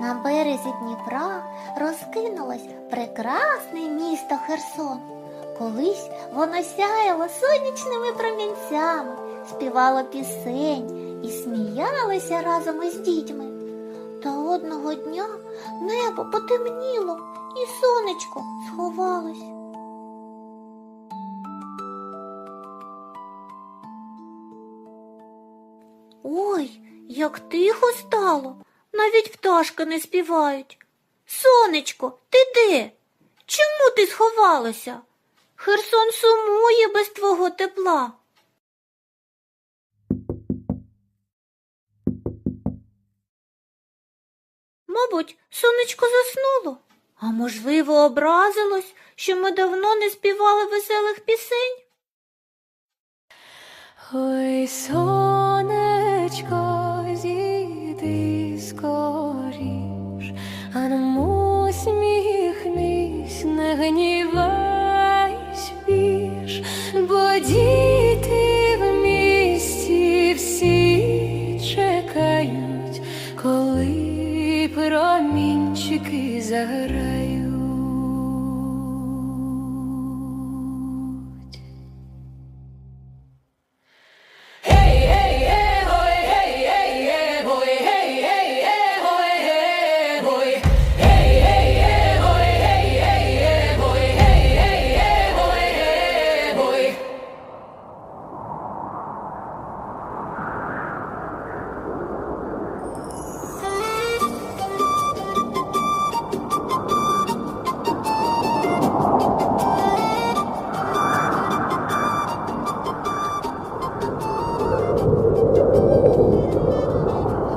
На березі Дніпра розкинулось прекрасне місто Херсон. Колись воно сяяло сонячними промінцями, співало пісень і сміялося разом із дітьми. Та одного дня небо потемніло і сонечко сховалось. Як тихо стало, навіть пташки не співають. Сонечко, ти де? Чому ти сховалася? Херсон сумує без твого тепла. Мабуть, сонечко заснуло, а можливо, образилось, що ми давно не співали веселих пісень. Ой, сонечко, скоріш, а нам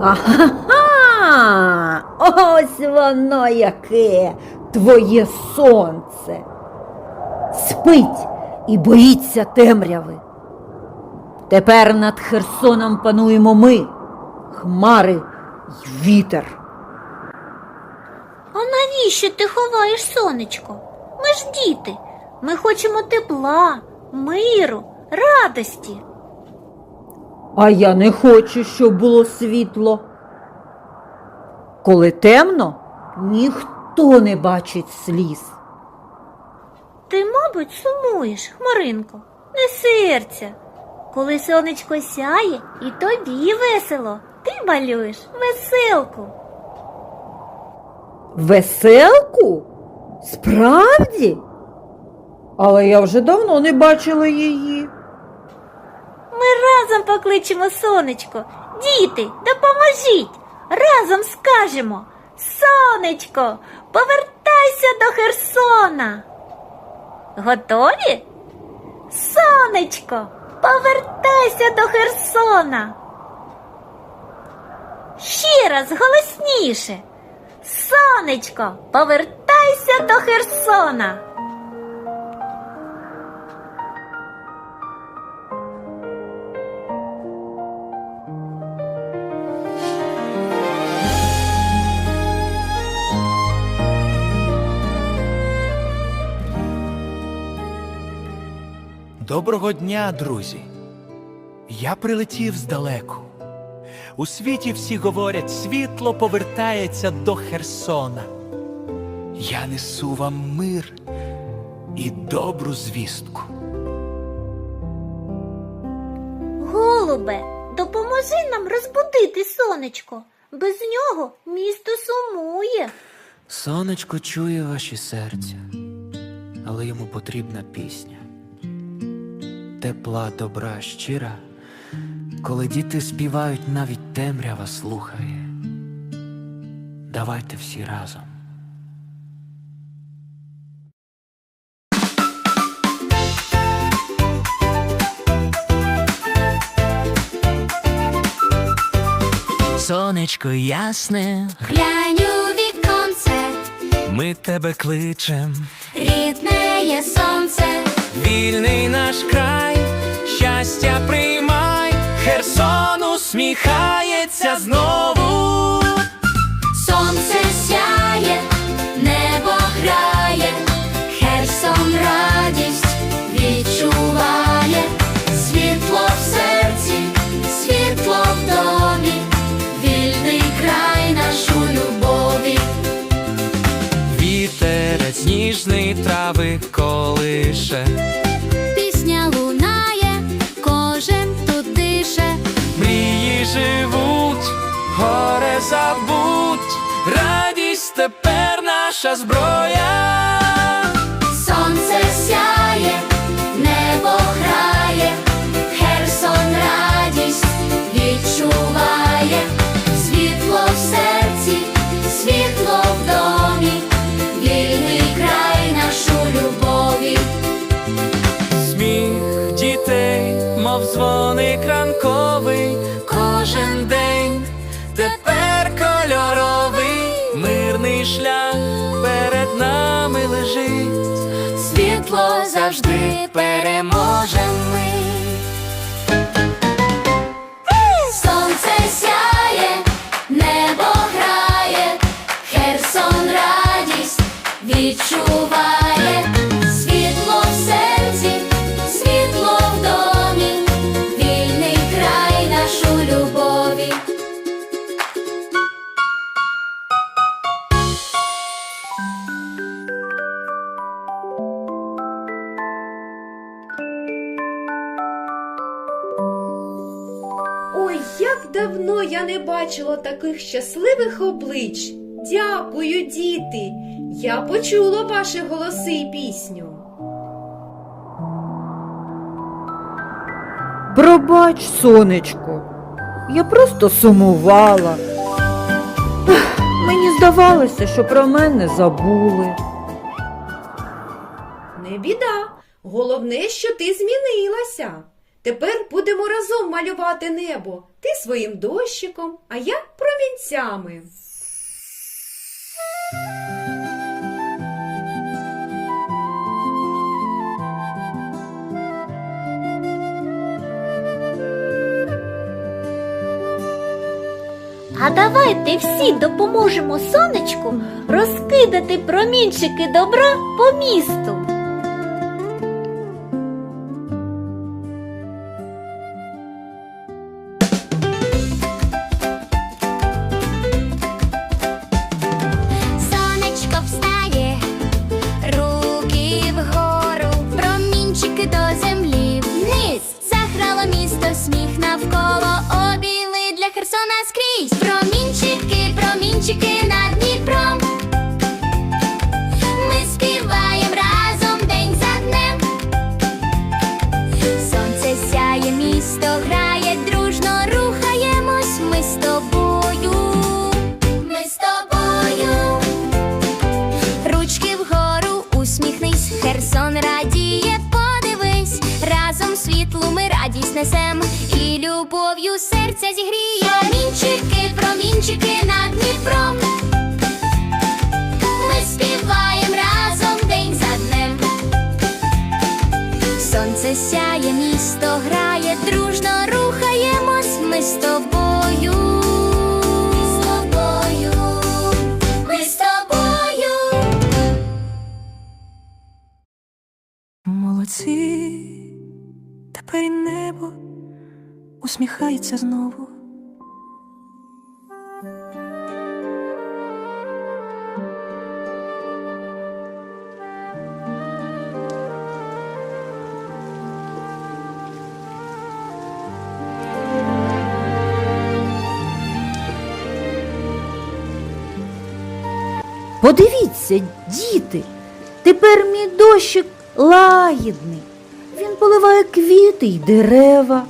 Ага, ось воно яке твоє сонце. Спить і боїться темряви. Тепер над Херсоном пануємо ми, хмари й вітер. А навіщо ти ховаєш сонечко? Ми ж діти. Ми хочемо тепла, миру, радості. А я не хочу, щоб було світло. Коли темно, ніхто не бачить сліз. Ти, мабуть, сумуєш, Хмаринко, не серця. Коли сонечко сяє, і тобі весело, ти малюєш веселку. Веселку? Справді? Але я вже давно не бачила її. Разом покличемо сонечко. Діти, допоможіть! Разом скажемо. Сонечко, повертайся до Херсона. Готові? Сонечко, повертайся до Херсона. Ще раз голосніше. Сонечко, повертайся до Херсона. Доброго дня, друзі! Я прилетів здалеку. У світі всі говорять, світло повертається до Херсона. Я несу вам мир і добру звістку. Голубе, допоможи нам розбудити сонечко. Без нього місто сумує. Сонечко чує ваші серця, але йому потрібна пісня. Тепла, добра, щира, коли діти співають, навіть темрява слухає. Давайте всі разом. Сонечко ясне, Глянь у віконце, ми тебе кличем. рідне є сонце, Вільний наш край, щастя приймай, Херсон усміхається знову. Сонце сяє, небо грає, Херсон радість відчуває, світло в серці, світло в домі, вільний край нашу любові. Вітерець ніжний трави колише. Наша зброя. Світло завжди переможем бачила таких щасливих облич. Дякую, діти. Я почула ваші голоси і пісню. Пробач, сонечко, я просто сумувала. Мені здавалося, що про мене забули. Не біда. Головне, що ти змінилася. Тепер будемо разом малювати небо. Ти своїм дощиком, а я промінцями. А давайте всі допоможемо сонечку розкидати промінчики добра по місту. Несем і любов'ю серця зігріє. Промінчики, промінчики над Дніпром. Ми співаємо разом день за днем. Сонце сяє, місто грає, дружно рухаємось ми з тобою. З тобою, ми з тобою. Молодці, і небо усміхається знову. Подивіться, діти, тепер мій дощик лагідний. Поливає квіти й дерева.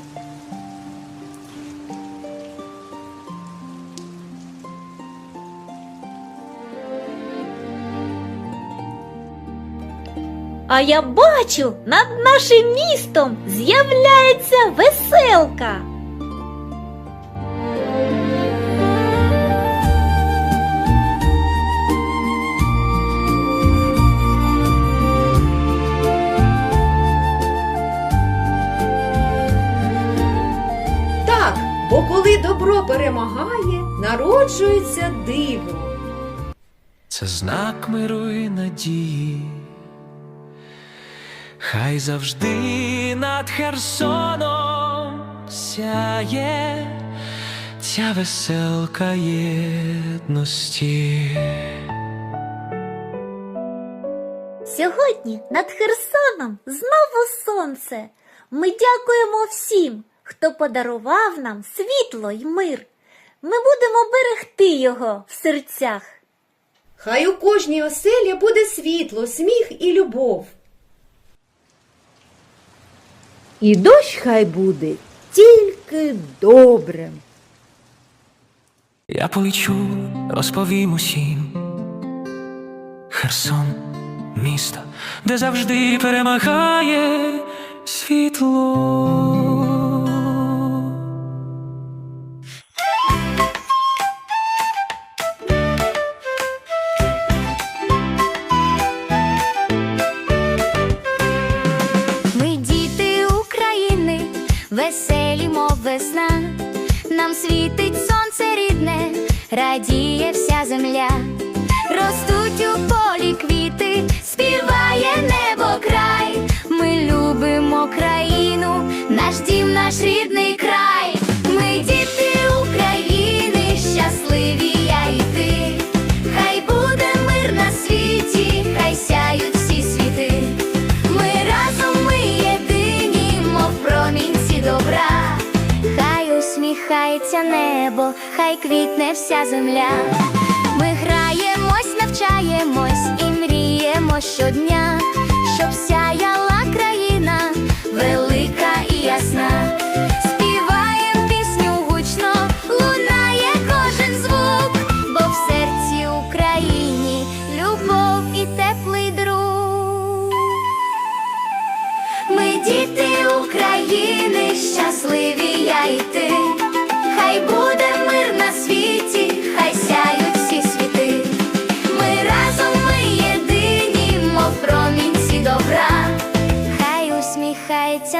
А я бачу, над нашим містом з'являється веселка. Коли добро перемагає, народжується диво. Це знак миру і надії. Хай завжди над Херсоном сяє ця веселка єдності. Сьогодні над Херсоном знову сонце. Ми дякуємо всім, хто подарував нам світло й мир. Ми будемо берегти його в серцях. Хай у кожній оселі буде світло, сміх і любов. І дощ хай буде тільки добрим. Я полечу, розповім усім. Херсон, місто, де завжди перемагає світло. Веселі, мов весна. Нам світить сонце рідне, радіє вся земля. Ростуть у полі квіти, співає небо край. Ми любимо країну, наш дім, наш рідний край. Усміхається небо, хай квітне вся земля. Ми граємось, навчаємось і мріємо щодня, щоб сяяла країна велика і ясна.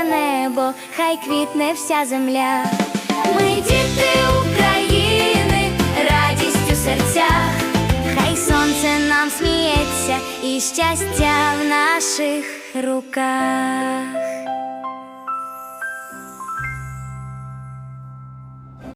Небо, хай квітне вся земля. Ми діти України, радість у серцях. Хай сонце нам сміється і щастя в наших руках.